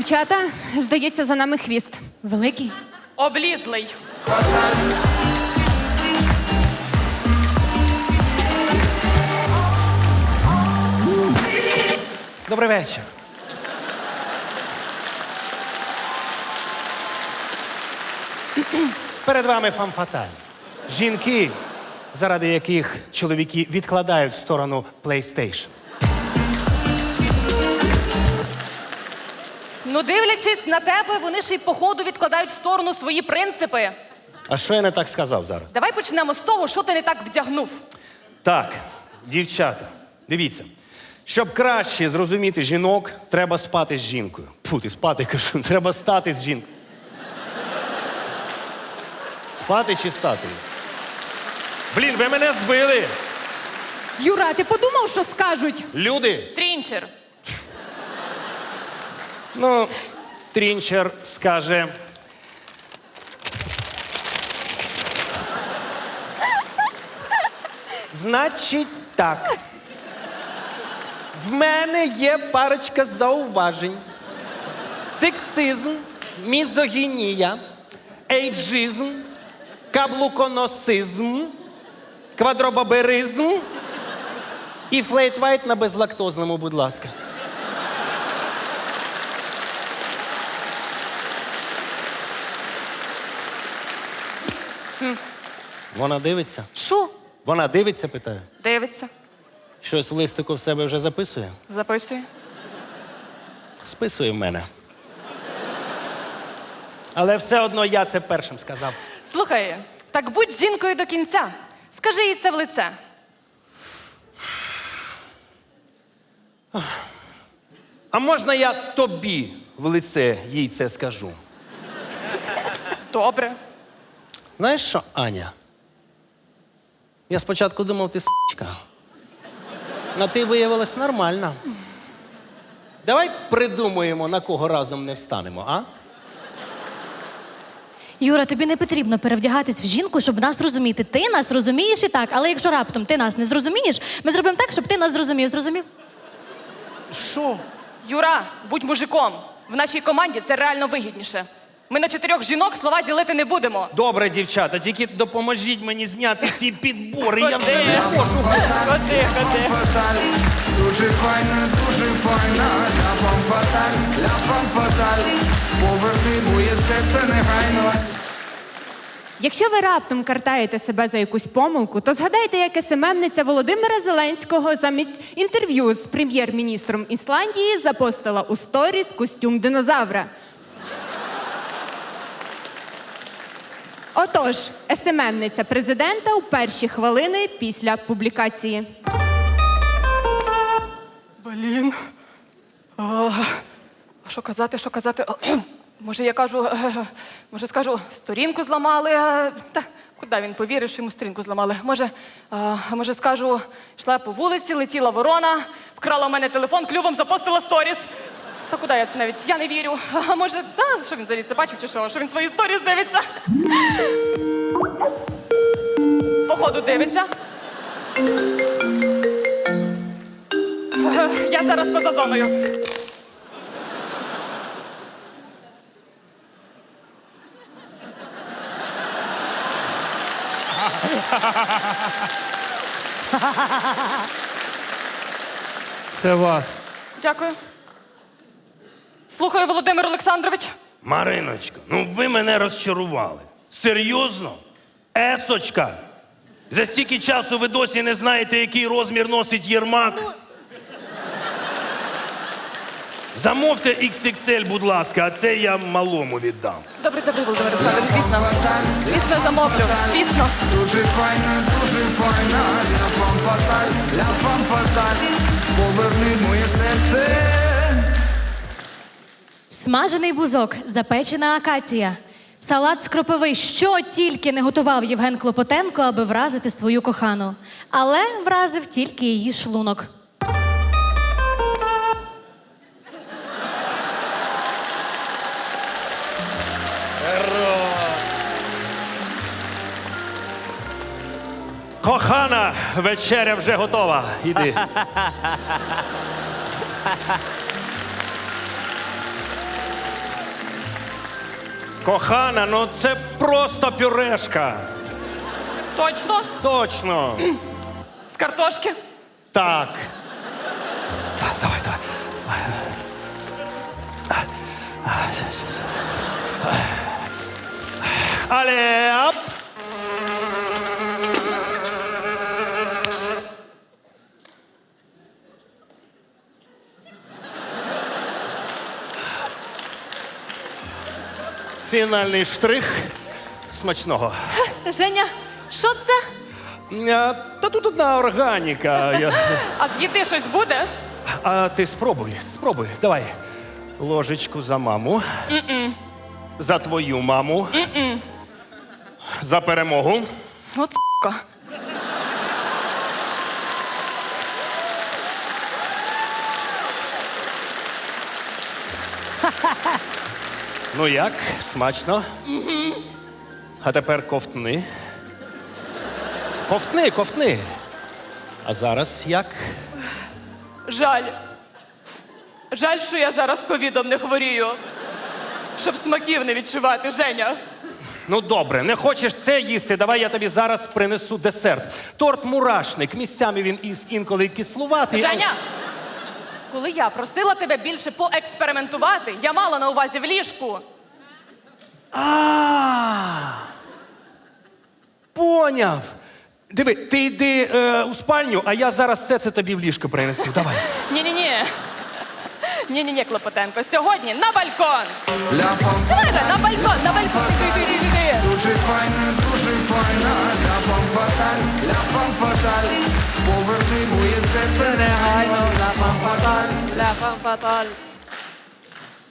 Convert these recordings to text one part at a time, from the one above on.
Дівчата, здається, за нами хвіст. Великий. Облізлий. Добрий вечір. Перед вами фамфаталь. Жінки, заради яких чоловіки відкладають в сторону PlayStation. Ну, дивлячись на тебе, вони ж і походу відкладають в сторону свої принципи. А що я не так сказав зараз? Давай почнемо з того, що ти не так вдягнув. Так, дівчата, дивіться. Щоб краще зрозуміти жінок, треба спати з жінкою. Фу, ти спати кажу, треба стати з жінкою. Спати чи стати? Блін, ви мене збили! Юра, ти подумав, що скажуть? Люди! Трінчер. Ну, Трінчер скаже. Значить так. В мене є парочка зауважень. Сексизм, мізогінія, ейджизм, каблуконосизм, квадробаберизм і флейт-вайт на безлактозному, будь ласка. Вона дивиться? Що? Вона дивиться, питаю. Дивиться. Щось в листику в себе вже записує? Записує. Списує в мене. Але все одно я це першим сказав. Слухай, так будь жінкою до кінця. Скажи їй це в лице. А можна я тобі в лице їй це скажу? Добре. Знаєш що, Аня? Я спочатку думав, ти с***ка. А ти виявилась нормальна. Давай придумаємо, на кого разом не встанемо, а? Юра, тобі не потрібно перевдягатись в жінку, щоб нас розуміти. Ти нас розумієш і так, але якщо раптом ти нас не зрозумієш, ми зробимо так, щоб ти нас зрозумів. Зрозумів? Що? Юра, будь мужиком. В нашій команді це реально вигідніше. Ми на чотирьох жінок слова ділити не будемо. Добре, дівчата, тільки допоможіть мені зняти ці підбори. Я вже не можу. Ходи, ходи. дуже файна, дуже файна, ля фам фаталь, ля фам фаталь, поверни моє серце негайно. Якщо ви раптом картаєте себе за якусь помилку, то згадайте, як СММниця Володимира Зеленського замість інтерв'ю з прем'єр-міністром Ісландії запостила у сторіс костюм динозавра. Отож, СММниця президента у перші хвилини після публікації. Блін. А що казати, що казати? Може, я кажу, е, може, скажу, сторінку зламали. е, Та куди він повірив, що йому сторінку зламали? Може, може, скажу, йшла по вулиці, летіла ворона, вкрала в мене телефон, клювом запостила сторіс. Та куди я це навіть? Я не вірю. А може, та, що він взагалі це бачив чи що? Що він свої сторіс дивиться? Походу дивиться. Е, Я зараз поза зоною. Це вас. Дякую. Слухаю, Володимир Олександрович. Мариночко, ну ви мене розчарували. Серйозно? Есочка. За стільки часу ви досі не знаєте, який розмір носить Єрмак. Замовте XXL, будь ласка, а це я малому віддам. Добре, добре, Володимир Олександрович, звісно. Звісно, замовлю. Звісно. Дуже файна, дуже файна, ля фам фаталь, ля фам фаталь, поверни моє серце. Смажений бузок, запечена акація, салат з кропиви. Що тільки не готував Євген Клопотенко, аби вразити свою кохану. Але вразив тільки її шлунок. Кохана, вечеря вже готова. Іди. Кохана, ну це просто пюрешка. Точно? Точно. З картошки? Так. Так, давай, давай. Але ап. Фінальний штрих смачного. Женя, що це? Та тут одна органіка. Я- А з'їти щось буде? А ти спробуй, спробуй. Давай. Ложечку за маму. За твою маму. За перемогу. От сука. Ну як? Смачно? А тепер ковтни. Ковтни, ковтни. А зараз як? Жаль. Жаль, що я зараз ковідом не хворію. Щоб смаків не відчувати, Женя. Ну добре, не хочеш це їсти. Давай я тобі зараз принесу десерт. Торт мурашник. Місцями він із інколи кислуватий. але- Женя! Коли я просила тебе більше поекспериментувати, я мала на увазі в ліжку. А. Поняв. Диви, ти йди е, у спальню, а я зараз все це тобі в ліжко принесу. Давай. Ні-ні-ні. Ні-ні-ні, Клопотенко. Сьогодні на балкон. Ля на балкон, на балкон. Іди, іди, іди, іди. Дуже файна, дуже файна, ля фам фаталь, ля фам фаталь. Поверни моє серце негайно, ля фам фаталь. Ля фам.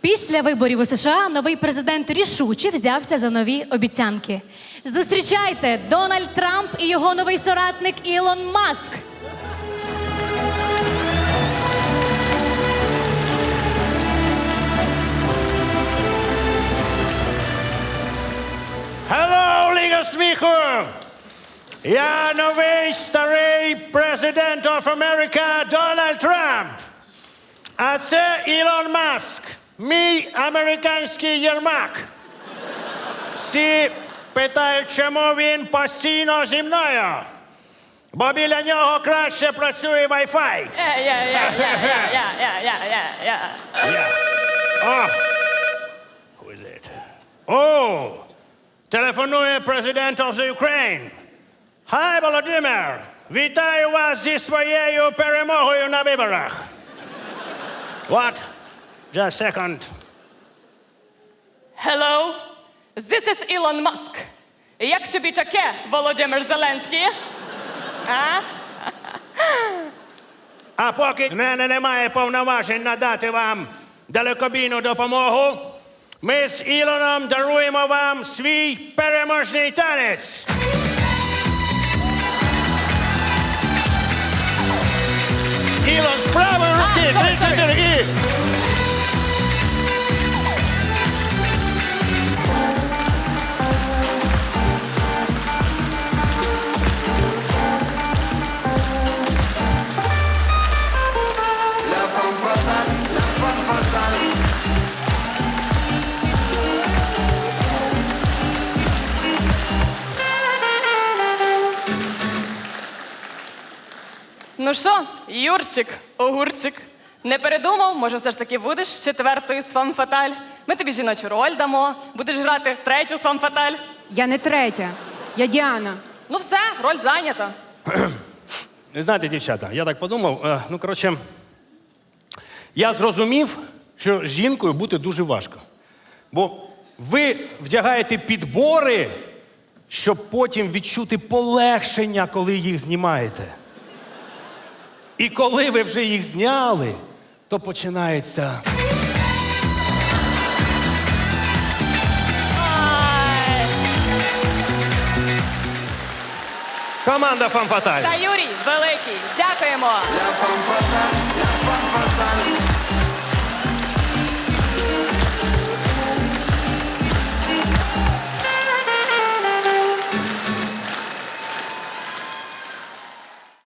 Після виборів у США новий президент рішуче взявся за нові обіцянки. Зустрічайте Дональд Трамп і його новий соратник Ілон Маск. Hello, Liga Сміху! Janovich, the rei president of America, Donald Trump. Atse Elon Musk. Mi amerikanski jermak. Si питаю, чому він постійно зі мною. Бо біля нього краще працює Wi-Fi. Телефонує президент oh. of the Ukraine. Hi, Володимир. Вітаю вас зі своєю перемогою на виборах. What? Just a second. Hello, this is Elon Musk. Як тобі таке, Володимир Зеленський? А? А поки в мене немає повноважень надати вам далекобійну допомогу, ми з Ілоном даруємо вам свій переможний танець. Ivan Sprava, Ricky, ah, deixa ele aqui. Ну що, Юрчик, огурчик, не передумав? Може, все ж таки будеш четвертою з фамфаталь? Ми тобі жіночу роль дамо, будеш грати третю з фамфаталь. Я не третя, я Діана. Ну все, роль зайнята. Ви знаєте, дівчата, я так подумав. е, ну, коротше, я зрозумів, що з жінкою бути дуже важко. Бо ви вдягаєте підбори, щоб потім відчути полегшення, коли їх знімаєте. І коли ви вже їх зняли, то починається. Команда Фанфаталь. Та Юрій, великий, дякуємо.